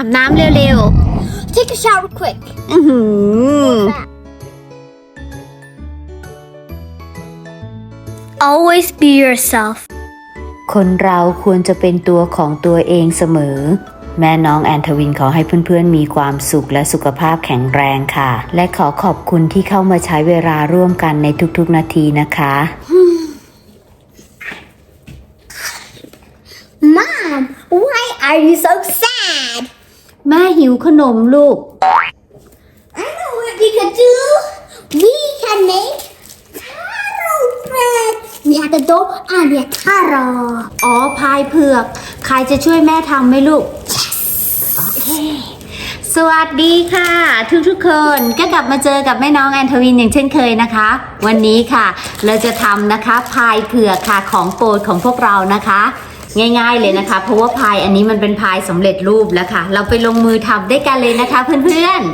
อาบน้ำเร็ว Take a shower quick. ๆ อื้อหือ Always be yourself. คนเราควรจะเป็นตัวของตัวเองเสมอ แม่น้องแอนทวินขอให้เพื่อนๆมีความสุขและสุขภาพแข็งแรงค่ะ และขอขอบคุณที่เข้ามาใช้เวลาร่วมกันในทุกๆนาทีนะคะ Mom, why are you so sad? แม่หิวขนมลูก I know what we can do. We can make taro bread. มีอาตโดอันเดียทาโร่อ๋อพายเผือก ใครจะช่วยแม่ทำไหมลูก โอเค สวัสดีค่ะ ทุกๆคนก็กลับมาเจอกับแม่น้องแอนทวินอย่างเช่นเคยนะคะ วันนี้ค่ะ เราจะทำนะคะพายเผือกค่ะของโปรดของพวกเรานะคะ ง่าย ๆเลยนะคะ เพราะว่าพายอันนี้มันเป็นพายสำเร็จรูปแล้วค่ะ เราไปลงมือทำด้วยกันเลยนะคะ เพื่อนๆ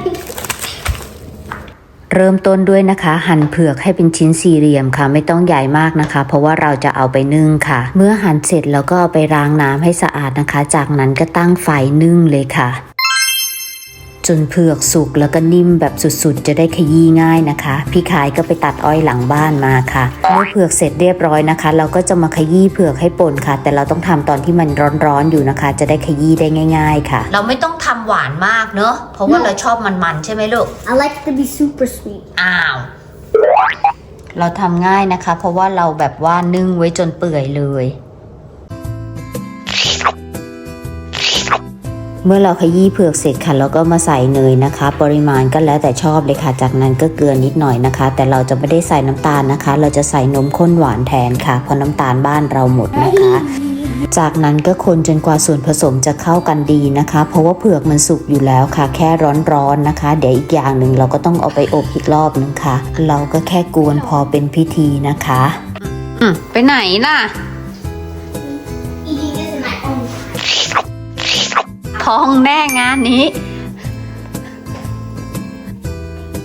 เริ่มต้นด้วยนะคะ หั่นเผือกให้เป็นชิ้นสี่เหลี่ยมค่ะ ไม่ต้องใหญ่มากนะคะ เพราะว่าเราจะเอาไปนึ่งค่ะ เมื่อหั่นเสร็จแล้วก็เอาไปล้างน้ำให้สะอาดนะคะ จากนั้นก็ตั้งไฟนึ่งเลยค่ะ จนเผือกสุกแล้วก็นิ่มแบบสุดๆ จะได้ขยี้ง่ายนะคะ พี่ขายก็ไปตัดอ้อยหลังบ้านมาค่ะเมื่อเผือกเสร็จเรียบร้อยนะคะ เราก็จะมาขยี้เผือกให้ป่นค่ะ แต่เราต้องทำตอนที่มันร้อนๆอยู่นะคะ จะได้ขยี้ได้ง่าย ๆ ค่ะ เราไม่ต้องทำหวานมากเนอะเพราะว่าเราชอบมันๆใช่ไหมลูก I like to be super sweet. อ้าวเราทำง่ายนะคะ เพราะว่าเราแบบว่านึ่งไว้จนเปื่อยเลย เมื่อเราขยี้เผือกเสร็จค่ะเราก็มาใส่เนยนะคะ ปริมาณก็แล้วแต่ชอบเลยค่ะ จากนั้นก็เกลือนิดหน่อยนะคะ แต่เราจะไม่ได้ใส่น้ำตาลนะคะ เราจะใส่นมข้นหวานแทนค่ะเพราะน้ำตาลบ้านเราหมดนะคะจากนั้นก็คนจนกว่าส่วนผสมจะเข้ากันดีนะคะ เพราะว่าเผือกมันสุกอยู่แล้วค่ะ แค่ร้อนๆนะคะ เดี๋ยวอีกอย่างหนึ่งเราก็ต้องเอาไปอบอีกรอบนึงค่ะ เราก็แค่กวนพอเป็นพิธีนะคะอืมไปไหนล่ะ Eating this in my own พองแน่งานนี้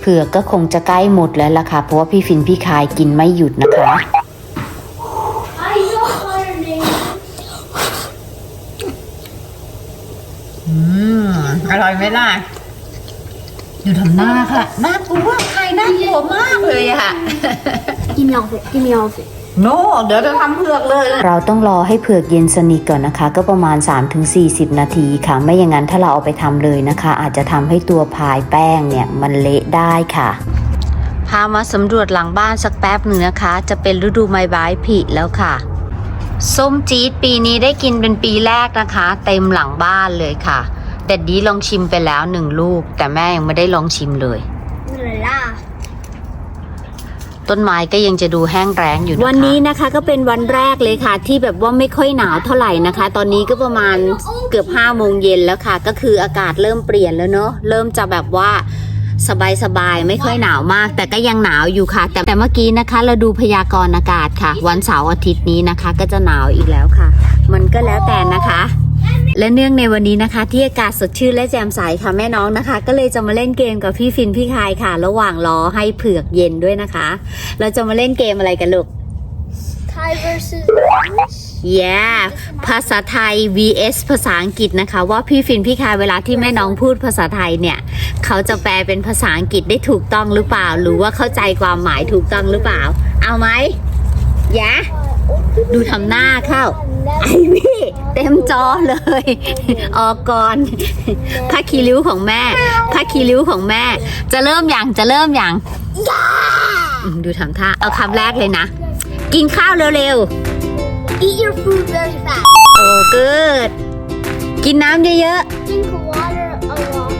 เผือกก็คงจะใกล้หมดแล้วล่ะค่ะ เพราะว่าพี่ฟินพี่คายกินไม่หยุดนะคะ I know her name. อืม อร่อยไหมล่ะอยู่ทำหน้าค่ะ น่ากลัวใครน่ากลัวมากเลยอะ Give me all of it. Give me all of it. โนเดี๋ยวจะทำเผือกเลย เราต้องรอให้เผือกเย็นสนิทก่อนนะคะ ก็ประมาณ 3-40 นาทีค่ะ ไม่อย่างนั้นถ้าเราเอาไปทำเลยนะคะ อาจจะทำให้ตัวพายแป้งเนี่ยมันเละได้ค่ะ พามาสำรวจหลังบ้านสักแป๊บหนึ่งนะคะ จะเป็นฤดูไม้ใบายผลิแล้วค่ะ ส้มจี๊ดปีนี้ได้กินเป็นปีแรกนะคะ เต็มหลังบ้านเลยค่ะ แต่ดีลองชิมไปแล้วหนึ่งลูก แต่แม่ยังไม่ได้ลองชิมเลย La la. ต้นไม้ก็ยังจะดูแห้งแรงอยู่นะคะวันนี้นะคะก็เป็นวันแรกเลยค่ะ ที่แบบว่าไม่ค่อยหนาวเท่าไหร่นะคะ ตอนนี้ก็ประมาณเกือบ5้าโมงเย็นแล้วค่ะ ก็คืออากาศเริ่มเปลี่ยนแล้วเนอะเริ่มจะแบบว่าสบายสบายๆไม่ค่อยหนาวมาก แต่ก็ยังหนาวอยู่ค่ะ แต่แต่เมื่อกี้นะคะ เราดูพยากรณ์อากาศค่ะ วันเสาร์อาทิตย์นี้นะคะ ก็จะหนาวอีกแล้วค่ะ มันก็แล้วแต่นะคะ และเนื่องในวันนี้นะคะ ที่อากาศสดชื่นและแจ่มใสค่ะแม่น้องนะคะ ก็เลยจะมาเล่นเกมกับพี่ฟินพี่คายค่ะ ระหว่างรอให้เผือกเย็นด้วยนะคะ เราจะมาเล่นเกมอะไรกันลูก Thai versus English. yeah ภาษาไทย vs ภาษาอังกฤษนะคะ ว่าพี่ฟินพี่คายเวลาที่แม่น้องพูดภาษาไทยเนี่ย เขาจะแปลเป็นภาษาอังกฤษได้ถูกต้องหรือเปล่า หรือว่าเข้าใจความหมายถูกต้องหรือเปล่า เอาไหมยะดูทำหน้าเข้าไอวี่ เต็มจอเลย ออกก่อนผ้าคีริ้วของแม่ผ้าคีริ้วของแม่ จะเริ่มอย่างจะเริ่มอย่างอืมดูทำท่า เอาคำแรกเลยนะ กินข้าวเร็ว Eat your food very fast. ๆโอ้เกิดกินน้ำเยอะ Drink water a lot.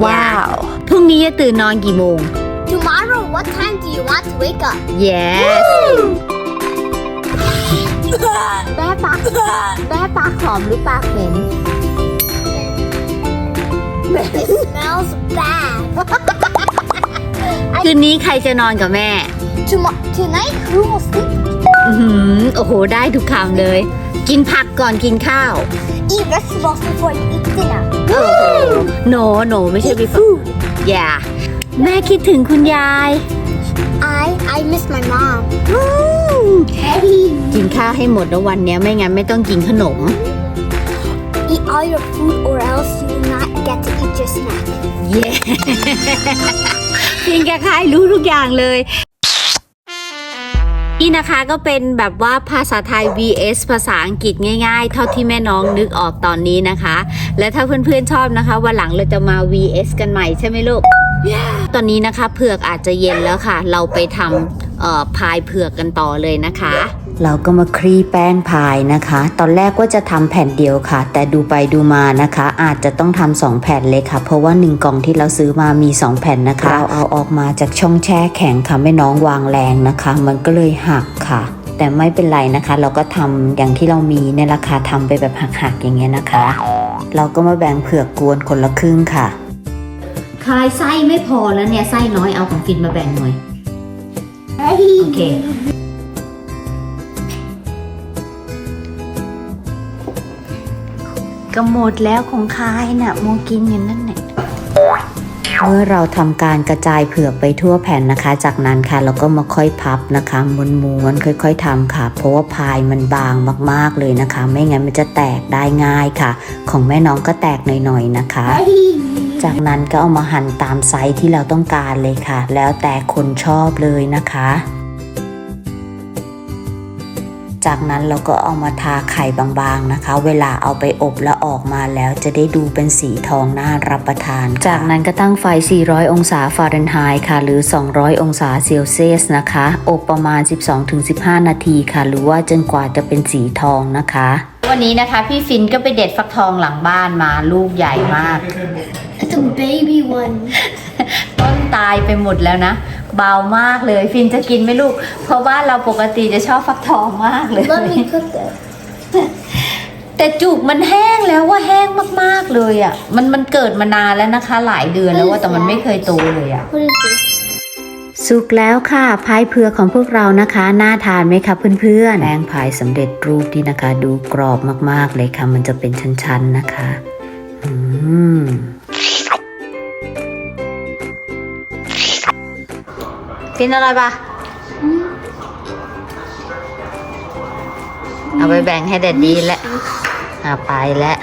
ๆว้าว พรุ่งนี้จะตื่นนอนกี่โมง Tomorrow, what time do you want to wake up? yes แม่ปากแม่ปากหอมหรือปากเหม็น It smells bad. คืนนี้ใครจะนอนกับแม่ Tomorrow, tonight, who will sleep? อือหือโอ้โห ได้ทุกคำเลย กินผักก่อนกินข้าว Eat vegetables before you eat dinner. โอ้โหโนโนไม่ใช่ before อย่าแม่คิดถึงคุณยาย I I miss my mom. กินข้าวให้หมดนะวันเนี้ยไม่งั้นไม่ต้องกินขนม Eat all your food or else you will not get to eat your snack. เย้พิงกับใครรู้ทุกอย่างเลย นี่นะคะก็เป็นแบบว่าภาษาไทย vs ภาษาอังกฤษง่าย ๆ เท่าที่แม่น้องนึกออกตอนนี้นะคะ และถ้าเพื่อนๆชอบนะคะวันหลังเราจะมา vs กันใหม่ใช่ไหมลูก ตอนนี้นะคะเผือกอาจจะเย็นแล้วค่ะ เราไปทำเอ่อพายเผือกกันต่อเลยนะคะ เราก็มาคลี่แป้งพายนะคะ ตอนแรกว่าจะทำแผ่นเดียวค่ะ แต่ดูไปดูมานะคะ อาจจะต้องทำสองแผ่นเลยค่ะ เพราะว่าหนึ่งกล่องที่เราซื้อมามีสองแผ่นนะคะ เราเอาออกมาจากช่องแช่แข็งค่ะแม่น้องวางแรงนะคะ มันก็เลยหักค่ะ แต่ไม่เป็นไรนะคะ เราก็ทำอย่างที่เรามีเนี่ยราคาทำไปแบบหักๆอย่างเงี้ยนะคะ เราก็มาแบ่งเผือกกวนคนละครึ่งค่ะคลายไส้ไม่พอแล้วเนี่ยไส้น้อยเอาของฟินมาแบ่งหน่อยโอเค ก็หมดแล้วของคายน่ะโมกินอย่างนั้นเนี่ยเมื่อเราทำการกระจายเผือกไปทั่วแผ่นนะคะ จากนั้นค่ะเราก็มาค่อยพับนะคะม้วนๆค่อย ๆทำค่ะ เพราะว่าพายมันบางมากๆเลยนะคะ ไม่งั้นมันจะแตกได้ง่ายค่ะ ของแม่น้องก็แตกหน่อยๆนะคะ จากนั้นก็เอามาหั่นตามไซส์ที่เราต้องการเลยค่ะ แล้วแต่คนชอบเลยนะคะ จากนั้นเราก็เอามาทาไข่บางๆนะคะ เวลาเอาไปอบแล้วออกมาแล้วจะได้ดูเป็นสีทองน่ารับประทาน จากนั้นก็ตั้งไฟ 400 องศาฟาเรนไฮต์ค่ะ หรือ 200 องศาเซลเซียสนะคะ อบประมาณ 12-15 นาทีค่ะ หรือว่าจนกว่าจะเป็นสีทองนะคะ วันนี้นะคะพี่ฟินก็ไปเด็ดฟักทองหลังบ้านมาลูกใหญ่มาก It's a baby one. ต้นตายไปหมดแล้วนะ เบามากเลย ฟินจะกินไหมลูก เพราะว่าเราปกติจะชอบฟักทองมากเลย Let me cook it. แต่จุกมันแห้งแล้วว่าแห้งมากๆเลยอะ่ะ มันมันเกิดมานานแล้วนะคะ หลายเดือนแล้วว่าแต่มันไม่เคยโตเลยอะ่ะ What is this? สุกแล้วค่ะพายเผือกของพวกเรานะคะ น่าทานไหมคะเพื่อนๆแป้งพายสำเร็จรูปนี่นะคะ ดูกรอบมากๆเลยค่ะ มันจะเป็นชั้นๆนะคะ อืม กินอะไรปะเอาไปแบ่งให้แดดดีแล้วเอาไปแล้ว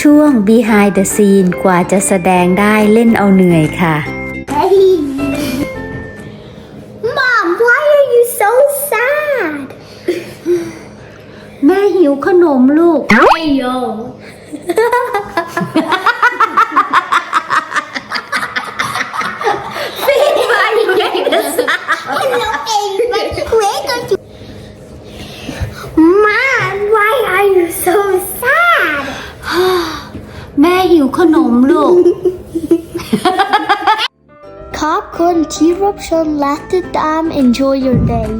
ช่วง behind the scene กว่าจะแสดงได้เล่นเอาเหนื่อยค่ะ แม่หิวขนมลูก Hey yo. Hello, everybody. Where are you? Mom, why are you so sad? แม่หิวขนมลูก ขอบคุณที่รับชมและติดตาม Enjoy your day